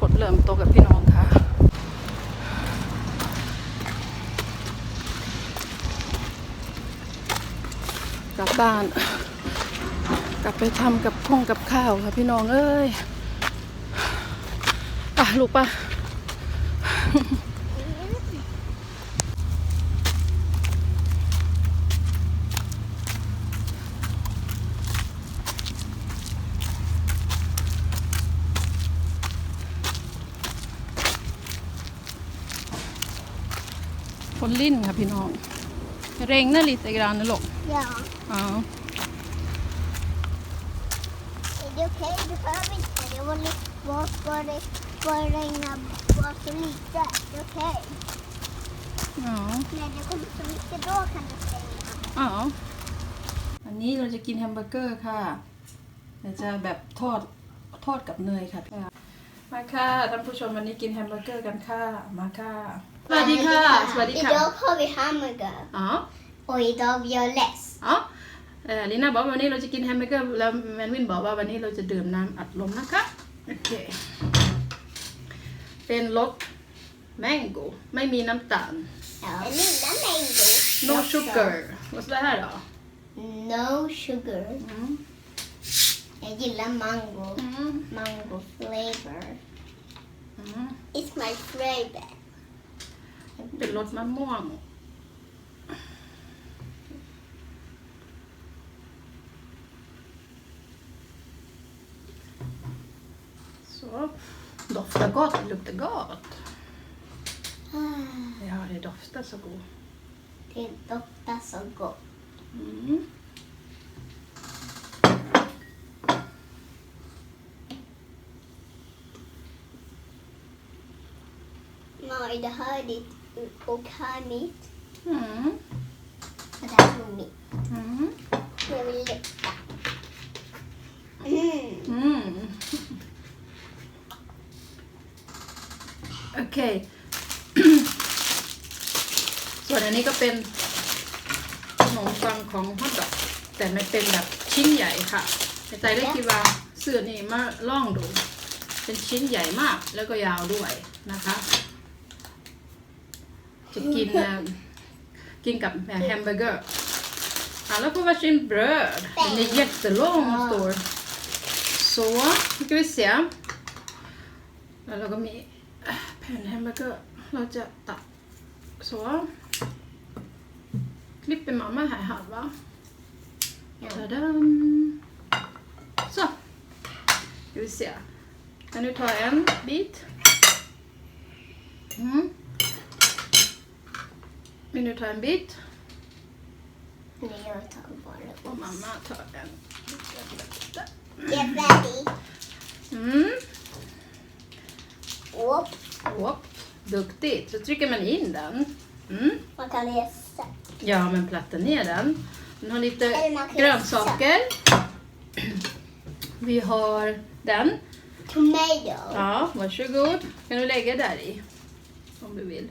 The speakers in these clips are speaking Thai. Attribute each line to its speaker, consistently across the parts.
Speaker 1: ฝนเริ่มตกกับพี่น้องค่ะ กลับบ้าน กลับไปทำกับข้องกับข้าวค่ะพี่น้องเอ้ยป่ะ ลูกป่ะ ฝนลิ่นค่ะพี่น้อง regnar lite grann lock.
Speaker 2: Ja.
Speaker 1: Ja.
Speaker 2: Är det okej? Du behöver inte. Det var lite svårt bara det bara regna bara så lite. Det är okej.
Speaker 1: ja.
Speaker 2: När det kommer så mycket då kan du stänga.
Speaker 1: อ๋ออันนี้เราจะกินแฮมเบอร์เกอร์ค่ะเดี๋ยวจะแบบทอดทอดกับเนยค่ะพี่มาค่ะท่านผู้ชมวันนี้กินแฮมเบอร์เกอร์กันค่ะ มาค่ะ สวัสดีค่ะ สวัสดีค่ะ
Speaker 2: Idag har vi hamburgare
Speaker 1: อ๋อ
Speaker 2: och idag vi har läsk.
Speaker 1: อ๋อเออลิน่าบอกว่าวันนี้เราจะกินแฮมเบอร์เกอร์แล้วแมนวินบอกว่าวันนี้เราจะดื่มน้ำอัดลมนะคะโอเค เป็นรสแมงโกไม่มีน้ำตาล
Speaker 2: Ja. En lilla mango.
Speaker 1: no sugar what's det här då
Speaker 2: No sugar.
Speaker 1: อืม
Speaker 2: Jag gillar mango.
Speaker 1: อืม
Speaker 2: Mango flavor.
Speaker 1: อืม
Speaker 2: It's my favorite.
Speaker 1: เป็นรสมะม่วง Så. Doftar gott, luktar gott. Ja, det doftar så gott.
Speaker 2: Det doftar så gott.
Speaker 1: Mm.
Speaker 2: Nej, det här är ditt och här är mitt.
Speaker 1: Mm.
Speaker 2: Och det här är mitt.
Speaker 1: Mm.
Speaker 2: Jag vill lukta. Mm.
Speaker 1: Mm. โอเคส่วนอันนี้ก็เป็นขนมปังของฮอทดอกแต่ไม่เป็นแบบชิ้นใหญ่ค่ะในใจได้คิดว่าเสื้อนี่มาล่องดู เป็นชิ้นใหญ่มากแล้วก็ยาวด้วยนะคะ จะกินเอ่อกินกับแฮมเบอร์เกอร์ Alla får varsin bröd. Den är jättelång och stor. Så, nu ska vi se. แล้วเราก็มีแผ่นแฮมเบอร์เกอร์เราจะตัด så. Klipper mamma här halva. Tadam! Så. Ska vi se. Kan du tar jag en bit? Mm. Vill du ta en bit?
Speaker 2: Nej, jag tar bara
Speaker 1: Och mamma tar en.
Speaker 2: Jag är färdig.
Speaker 1: Mm.
Speaker 2: Och
Speaker 1: Opp. Duktigt. Så trycker man in den. Mm.
Speaker 2: man kan läsa.
Speaker 1: Ja, men platta ner den. Den har lite grönsaker. Vi har den.
Speaker 2: Tomato.
Speaker 1: Ja, varsågod. Kan du lägga där i? Om du vill.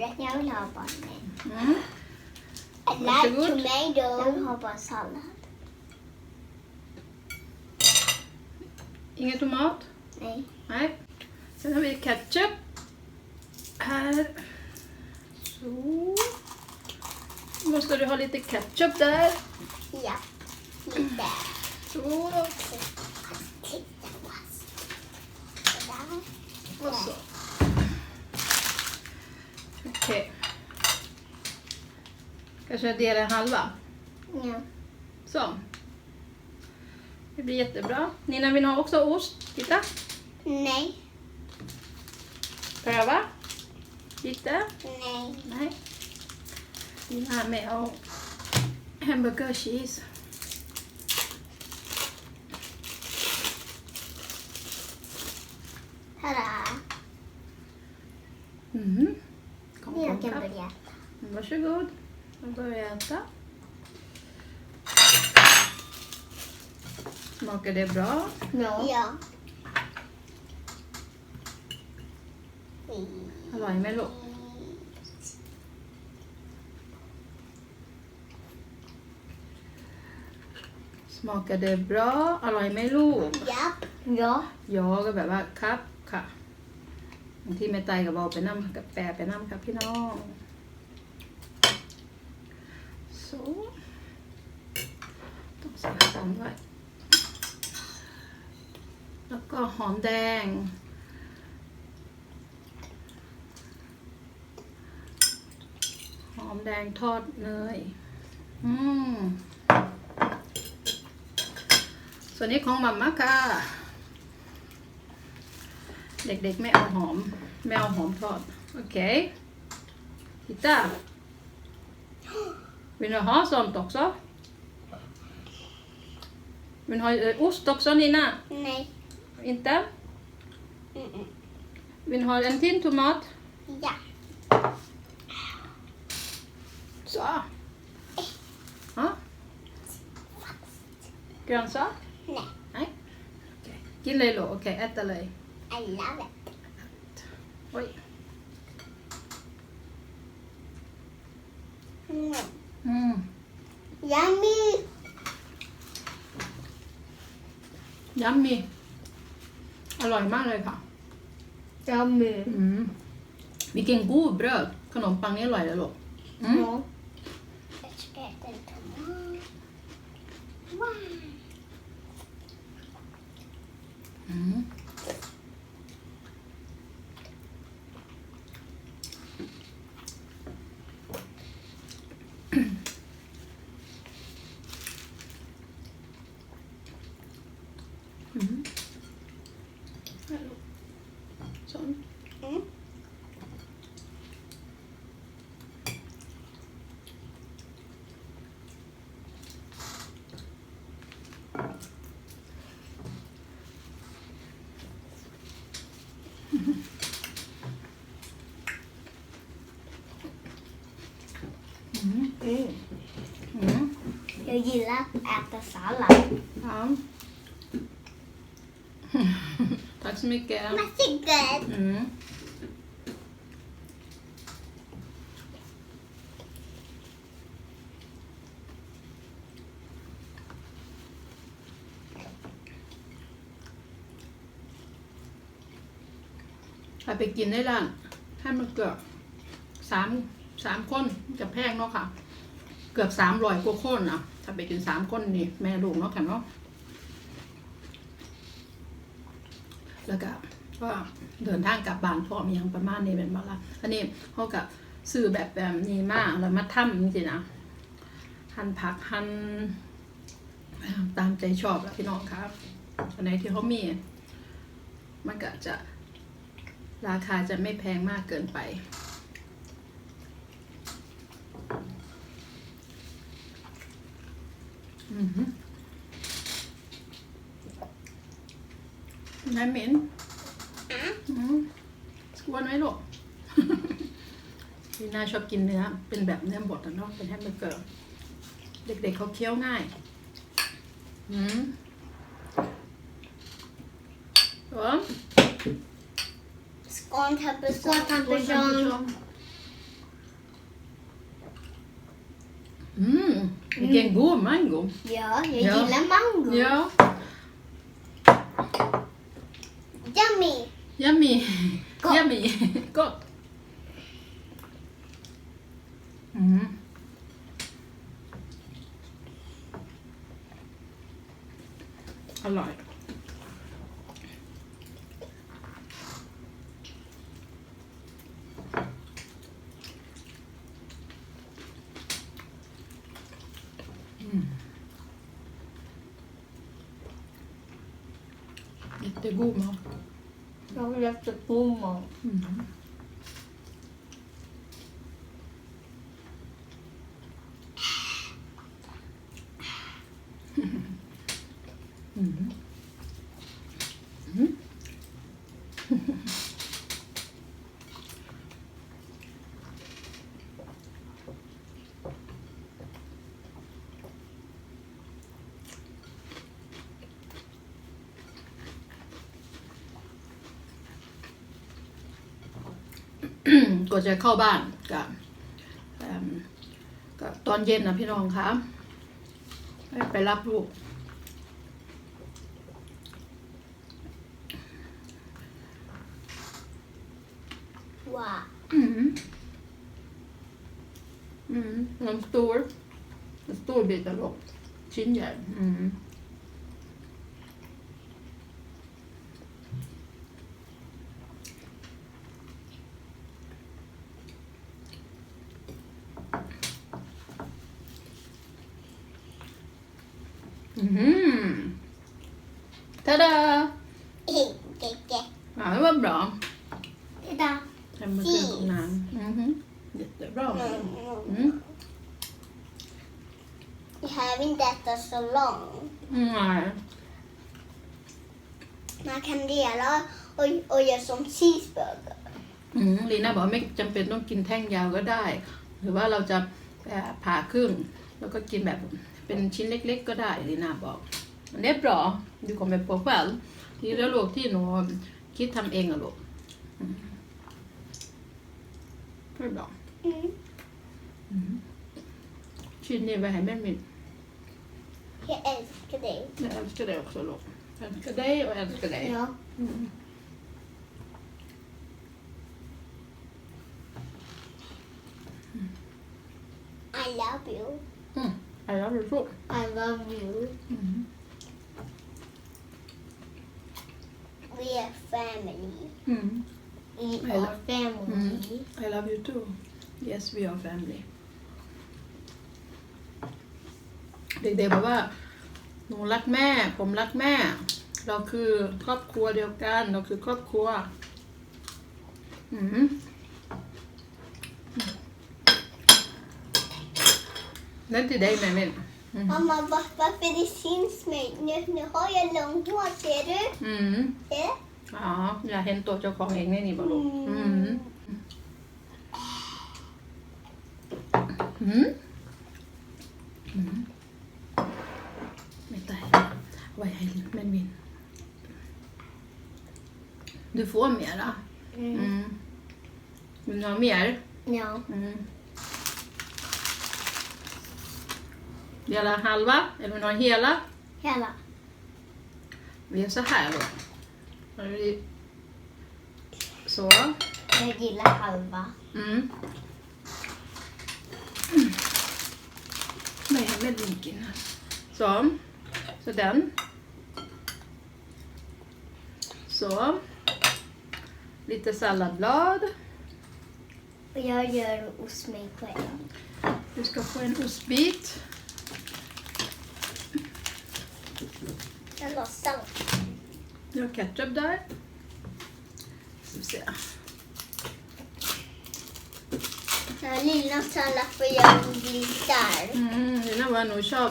Speaker 2: Jag vill ha bara med.
Speaker 1: Mm.
Speaker 2: I like
Speaker 1: Varsågod.
Speaker 2: tomato. Jag vill ha bara sallad.
Speaker 1: Ingen tomat?
Speaker 2: Nej.
Speaker 1: Nej. Sen har vi ketchup. Här. Så. Måste du ha lite ketchup där.
Speaker 2: Ja. Lite.
Speaker 1: Så.
Speaker 2: Titta på oss. Sådär.
Speaker 1: Och så. Okej. Kanske en halva.
Speaker 2: Ja.
Speaker 1: Så. Det blir jättebra. Nina vill ha också ost. Titta.
Speaker 2: Nej.
Speaker 1: Pröva. Lite.
Speaker 2: Nej.
Speaker 1: Nej. Nina har med och hamburger cheese.
Speaker 2: Tada.
Speaker 1: Mm. Kom, kom,
Speaker 2: Jag kan
Speaker 1: kom.
Speaker 2: börja.
Speaker 1: Varsågod. Jag börjar äta. Smakar det bra?
Speaker 2: Ja.
Speaker 1: Halloj Melo. smakade bra อร่อยไหมลูก
Speaker 2: Japp.
Speaker 3: Ja.
Speaker 1: ยอก็แบบว่าครับค่ะบางที่แม่ไตกับเบาไปน้ำกับแปรไปน้ำครับพี่น้อง โซต้องใส่หอมด้วยแล้วก็หอมแดง หอมแดงทอดเนยอืมส่วนนี้ของมัมมะค่ะ เด็กๆไม่เอาหอม ไม่เอาหอมทอด โอเค Titta. Vill du ha sånt också? Vill du ha eh, ost också Nina?
Speaker 2: Nej.
Speaker 1: Inte?
Speaker 2: Mm-mm.
Speaker 1: Vill du ha en till tomat?
Speaker 2: Ja.
Speaker 1: Så. Ja. Grönsak?
Speaker 2: Nej.
Speaker 1: Nej. Okej. กินเลยเหรอโอเคแอดเลย
Speaker 2: I love it.
Speaker 1: โอ้ย
Speaker 2: Mm.
Speaker 1: อืม
Speaker 2: Yummy.
Speaker 1: ยัมมีอร่อยมากเลยค่ะ
Speaker 3: Yummy.
Speaker 1: อืมมีเก่งกู้เบรอขนมปังนี่อร่อยเลยลูกอืม
Speaker 3: Ja.
Speaker 2: Jag ska äta en tomat. Wow.
Speaker 1: อืม อืมให้ลูกสอน
Speaker 2: Mm.
Speaker 1: อืม
Speaker 3: Mm.
Speaker 1: อืม
Speaker 3: Jag gillar att äta sallad.
Speaker 1: Ja. Tack så mycket.
Speaker 2: Varsågod.
Speaker 1: Mm. Här ไปกินได้ร้านให้มันเกือบสามสามคนจะแพงเนาะค่ะ เกือบสามร้อยกว่าคนนะถ้าไปกินสามคนนี่แม่ลูกเนาะค่ะเนาะ แล้วก็ก็เดินทางกลับบ้านพร้อมอหยังประมาณนี้เป็นบ้าละอันนี้เขากับซื้อแบบแบบนี้มากแล้วมาทำจริงๆนะหั่นผักหั่นตามใจชอบแล้วพี่น้องครับ อันไหนที่เขามี มันก็จะราคาจะไม่แพงมากเกินไป อืม นายเหม็นอืมกวนไหมลูกพี่นาชอบกินเนื้อ เป็นแบบเนื้อบดอะเนาะเป็นแฮมเบอร์เกอร์ เด็กๆเขาเคี้ยวง่ายอืมโอ้
Speaker 2: Skål tante
Speaker 3: Skål, tante Jean.
Speaker 1: อืม vilken god mango.
Speaker 3: Ja, jag
Speaker 1: Ja.
Speaker 3: gillar mango.
Speaker 1: Ja,
Speaker 2: Yummy.
Speaker 1: yummy.
Speaker 3: Gott.
Speaker 1: Yummy. Gott. อืมอร่อย Jättegod mat.
Speaker 3: Jag vill
Speaker 1: ก็จะเข้าบ้านกับตอนเย็นนะพี่น้องคะไปรับลูก
Speaker 2: ว่า
Speaker 1: อืมอืมน้ำตูดำตูดเบ็ดตลกชิ้นใหญ่ อืม Ta-da!
Speaker 2: Inte.
Speaker 1: Ja, det var bra.
Speaker 3: Titta.
Speaker 1: Hamburgare på namn. Mhm. Jättebra. Mm.
Speaker 2: Jag har inte ätit så lång.
Speaker 1: Nej.
Speaker 2: Man kan dela och, och göra som cheeseburger.
Speaker 1: อืมลีน่าบอกไม่จำเป็นต้องกินแท่งยาวก็ได้ หรือว่าเราจะเอ่อผ่าครึ่ง แล้วก็กินแบบ เป็นชิ้นเล็ก ๆ ก็ได้ลีน่าบอกมันได้ปลอดูของแบบโปรไฟล์ที่แล้วลูกที่หนูคิดทำเองอะลูกอืมไม่บอก
Speaker 2: Mm.
Speaker 1: ชิ้นนี้ไปให้แม่มิน
Speaker 2: Jag älskar dig.
Speaker 1: jag älskar dig också ลูก jag älskar dig och jag älskar dig
Speaker 3: Ja.
Speaker 1: Mm.
Speaker 2: I love you.
Speaker 1: Mm. I love you too
Speaker 3: I love you.
Speaker 1: mm.
Speaker 2: We are family.
Speaker 1: Mm.
Speaker 3: We
Speaker 1: I
Speaker 3: are
Speaker 1: love-
Speaker 3: family.
Speaker 1: I love you too. Yes, we are family. เด็กๆบอกว่า หนูรักแม่ ผมรักแม่ เราคือครอบครัวเดียวกัน เราคือครอบครัว อืมนั่นที่ได้ไหมเม่นอืม
Speaker 2: Mamma, var, varför det syns mig? Nu, nu har jag långt hår, ser du?
Speaker 1: อืม
Speaker 2: Det?
Speaker 1: อ๋อ อยากเห็นตัวเจ้าของเองนี่นี่บอกลูกอืมอืมอืมไม่ตายไว้ให้แม่มิน Du får mera.
Speaker 3: Mm.
Speaker 1: Mm. Vill du ha mer?
Speaker 3: Ja.
Speaker 1: Mm. Dela halva, eller vill du ha hela?
Speaker 3: Hela.
Speaker 1: Vi gör så här då. Är Så.
Speaker 3: Jag gillar halva.
Speaker 1: Mm. Med, med vinkeln. Så. Så den. Så. Lite salladblad.
Speaker 3: Och jag gör ost mig själv.
Speaker 1: Du ska få en ostbit. าหนูชอบ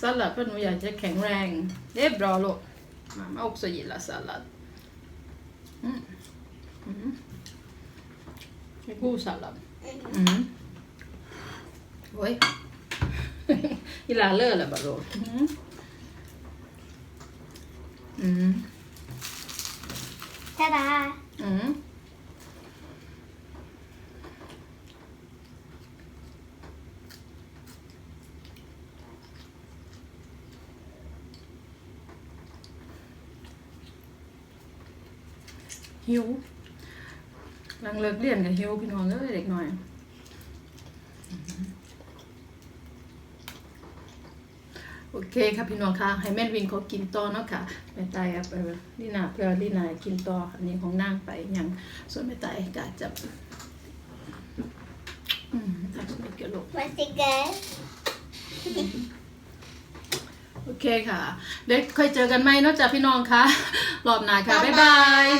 Speaker 1: สลัดเพราะหนูอยากจะแข็งแรง det är bra ลูก mamma också gillar sallad mm. Mm. det är god sallad mm. oj gillar alla eller bara då mm. Mm.
Speaker 3: Tada!
Speaker 1: Mm. หิวหลังเลิกเรียนกับหิวพี่น้องเอ้ยเด็กหน่อย โอเคค่ะพี่น้องค่ะให้แม่นวินเขากินต่อเนาะค่ะแม่ตายเอาไปลีนาเพื่อลีนากินต่ออันนี้ของนางไปยังส่วนแม่ตายก็จะอืม tack så mycket ลูก
Speaker 2: Varsågod.
Speaker 1: โอเคค่ะ เดี๋ยวค่อยเจอกันไหมเนอกจากพี่น้องค่ะรอบหน้าค่ะ บ๊ายบาย